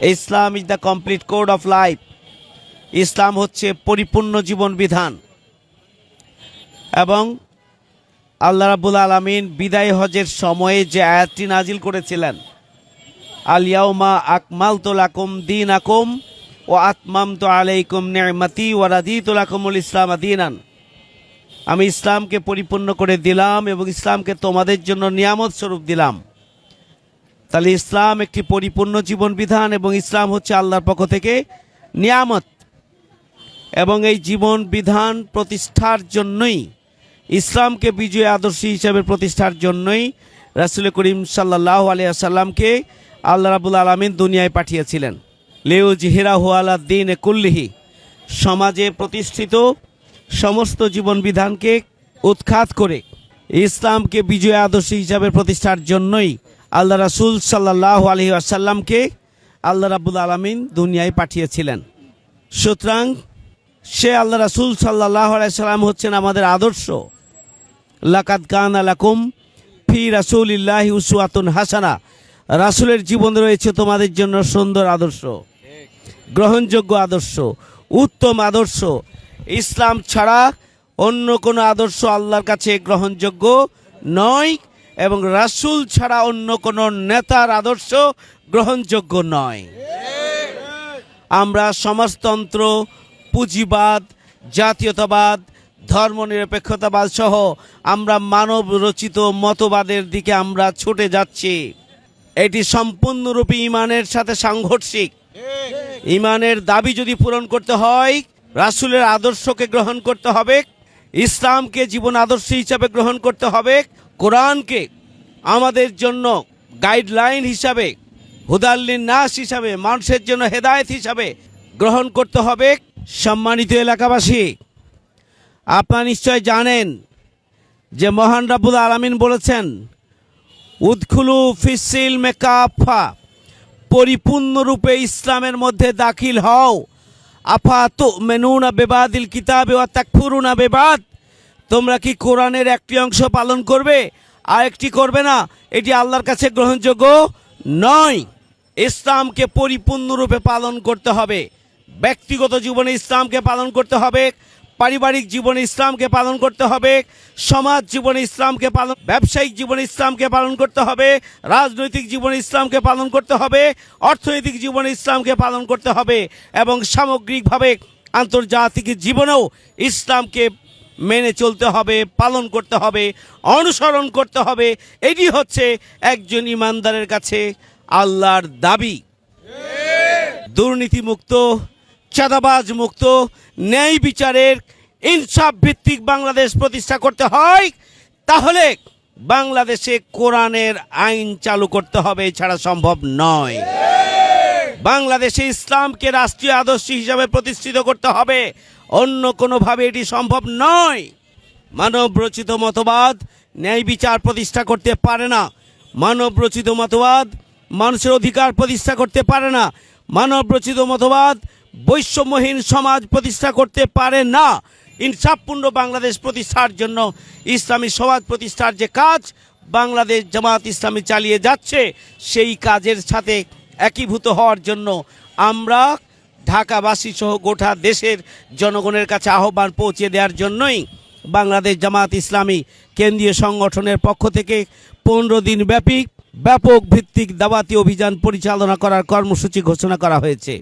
Islam is the complete code of life. ইসলাম হচ্ছে পরিপূর্ণ জীবন বিধান এবং আল্লাহ রাবুল আলমিন বিদায় হজের সময়ে যে আয়াতটি নাজিল করেছিলেন আলিয়াউমা আকমাল তোলাকুম দিন আকুম ও আতমাম তো আলাইকুম নেমাতি ওয়ারাদি তোলাকুমুল ইসলাম দিনান। আমি ইসলামকে পরিপূর্ণ করে দিলাম এবং ইসলামকে তোমাদের জন্য নিয়ামত স্বরূপ দিলাম। তাহলে ইসলাম একটি পরিপূর্ণ জীবন বিধান এবং ইসলাম হচ্ছে আল্লাহর পক্ষ থেকে নিয়ামত। এবং এই জীবন বিধান প্রতিষ্ঠার জন্যই, ইসলামকে বিজয় আদর্শ হিসাবে প্রতিষ্ঠার জন্যই রাসুল করিম সাল্লাহ আলিয়াসাল্লামকে আল্লাহ রাবুল আলমিন দুনিয়ায় পাঠিয়েছিলেন। লেউ জিহিরা হুয়ালা দিন কুল্লিহি, সমাজে প্রতিষ্ঠিত সমস্ত জীবন বিধানকে উৎখাত করে ইসলামকে বিজয় আদর্শ হিসাবে প্রতিষ্ঠার জন্যই আল্লাহ রাসুল সাল্লাহ আলহি আসাল্লামকে আল্লাহ রাবুল আলমিন দুনিয়ায় পাঠিয়েছিলেন। সুতরাং সে আল্লাহ রাসুল সাল্লাহ সাল্লাম হচ্ছেন আমাদের আদর্শ। লাকাত কান আলাকুম ফি রাসুল ইল্লাহি উসুয়াতুন হাসানা। রাসুলের জীবন রয়েছে তোমাদের জন্য সুন্দর আদর্শ, গ্রহণযোগ্য আদর্শ, উত্তম আদর্শ। ইসলাম ছাড়া অন্য কোনো আদর্শ আল্লাহর কাছে গ্রহণযোগ্য নয়। এবং রাসূল ছাড়া অন্য কোনো নেতার আদর্শ গ্রহণযোগ্য নয়। আমরা সমাজতন্ত্র, পুঁজিবাদ, জাতীয়তাবাদ, ধর্মনিরপেক্ষতাবাদ সহ আমরা মানব রচিত মতবাদের দিকে আমরা ছুটে যাচ্ছি। এটি সম্পূর্ণরূপে ইমানের সাথে সাংঘর্ষিক। ইমানের দাবি যদি পূরণ করতে হয়, রাসূলের আদর্শকে গ্রহণ করতে হবে ইসলামকে জীবন আদর্শ হিসাবে গ্রহণ করতে হবে, কোরআনকে আমাদের জন্য গাইডলাইন হিসাবে, হুদাল্লিন নাস হিসাবে, মানুষের জন্য হেদায়েত হিসাবে গ্রহণ করতে হবে। সম্মানিত এলাকাবাসী, আপনারা নিশ্চয় জানেন যে মহান রাবুল আলামিন বলেছেন উৎখুলু ফিসিল মেকাফা, পরিপূর্ণরূপে ইসলামের মধ্যে দাখিল হও। আফা তো মেনুনা বেবাদিল কিতাবে ও তাকফুরুনা বেবাদ। তোমরা কি কোরআনের একটি অংশ পালন করবে? আর একটি করবে না? এটি আল্লাহর কাছে গ্রহণযোগ্য নয়। ইসলামকে পরিপূর্ণরূপে পালন করতে হবে। ব্যক্তিগত জীবনে ইসলামকে পালন করতে হবে। পারিবারিক জীবনে ইসলামকে পালন করতে হবে, সমাজ জীবনে ইসলামকে পালন, ব্যবসায়িক জীবনে ইসলামকে পালন করতে হবে, রাজনৈতিক জীবনে ইসলামকে পালন করতে হবে, অর্থনৈতিক জীবনে ইসলামকে পালন করতে হবে এবং সামগ্রিকভাবে আন্তর্জাতিক জীবনেও ইসলামকে মেনে চলতে হবে, পালন করতে হবে, অনুসরণ করতে হবে। এটি হচ্ছে একজন ইমানদারের কাছে আল্লাহর দাবি। দুর্নীতিমুক্ত চাঁদাবাজ মুক্ত, ন্যায় বিচারের ইনসাফ ভিত্তিক বাংলাদেশ প্রতিষ্ঠা করতে হয়, তাহলে বাংলাদেশে কোরআনের আইন চালু করতে হবে এছাড়া সম্ভব নয়। বাংলাদেশে ইসলামকে রাষ্ট্রীয় আদর্শ হিসাবে প্রতিষ্ঠিত করতে হবে, অন্য কোনোভাবে এটি সম্ভব নয়। মানব রচিত মতবাদ ন্যায় বিচার প্রতিষ্ঠা করতে পারে না। মানব রচিত মতবাদ মানুষের অধিকার প্রতিষ্ঠা করতে পারে না। মানব রচিত মতবাদ বৈষম্যহীন সমাজ প্রতিষ্ঠা করতে পারে না। ইনসাফপূর্ণ বাংলাদেশ প্রতিষ্ঠার জন্য ইসলামী সমাজ প্রতিষ্ঠার যে কাজ বাংলাদেশ জামাত ইসলামী চালিয়ে যাচ্ছে, সেই কাজের সাথে একীভূত হওয়ার জন্য আমরা ঢাকাবাসী সহ গোটা দেশের জনগণের কাছে আহ্বান পৌঁছে দেওয়ার জন্যই বাংলাদেশ জামাত ইসলামী কেন্দ্রীয় সংগঠনের পক্ষ থেকে পনেরো দিন ব্যাপী ব্যাপক ভিত্তিক দাবাতি অভিযান পরিচালনা করার কর্মসূচি ঘোষণা করা হয়েছে।